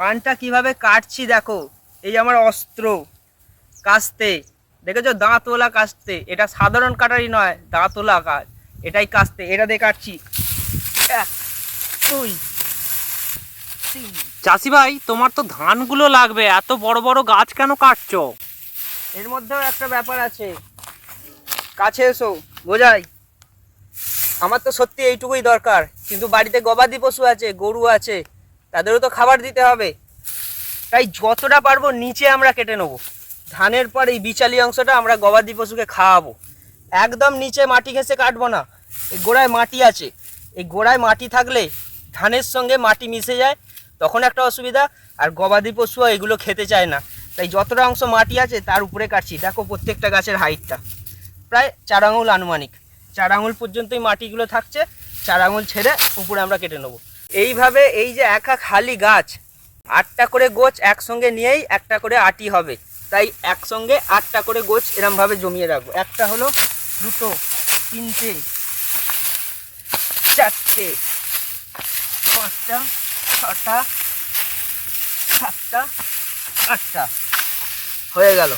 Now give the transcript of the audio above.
ধানটা কীভাবে কাটছি দেখো। এই আমার অস্ত্র। কাস্তে। দেখেছ? দাঁতওয়ালা কাস্তে। এটা সাধারণ কাটারি নয় দাঁতওয়ালা কাজ। এটাই কাস্তে। এটা দিয়ে কাটছি। দুই চাষি ভাই তোমার তো ধানগুলো লাগবে। এত বড় বড় গাছ কেন কাটছো? এর মধ্যেও একটা ব্যাপার আছে। কাছে এসো বোঝাই। আমার তো সত্যি এইটুকুই দরকার। কিন্তু বাড়িতে গবাদি পশু আছে গরু আছে। তাদেরও তো খাবার দিতে হবে। তাই যতটা পারব নিচে আমরা কেটে নেব। ধানের পর এই বিচালি অংশটা আমরা গবাদি পশুকে খাওয়াবো। একদম নিচে মাটি ঘেঁষে কাটবো না। এই গোড়ায় মাটি আছে। এই গোড়ায় মাটি থাকলে ধানের সঙ্গে মাটি মিশে যায়, তখন একটা অসুবিধা। আর গবাদি পশুও এগুলো খেতে চায় না। তাই যতটা অংশ মাটি আছে তার উপরে কাটছি। দেখো প্রত্যেকটা গাছের হাইটটা। প্রায় চার আঙুল আনুমানিক। চার আঙুল পর্যন্তই মাটিগুলো থাকছে। চার আঙুল ছেড়ে উপরে আমরা কেটে নেব। এইভাবে এই যে একা খালি গাছ, আটটা করে গোছ একসঙ্গে নিয়েই একটা করে আটি হবে। তাই একসঙ্গে আটটা করে গোছ এরমভাবে জমিয়ে রাখব। একটা হলো দুটো, তিনটে, চারটে, পাঁচটা, ছটা, সাতটা, আটটা। হয়ে গেল।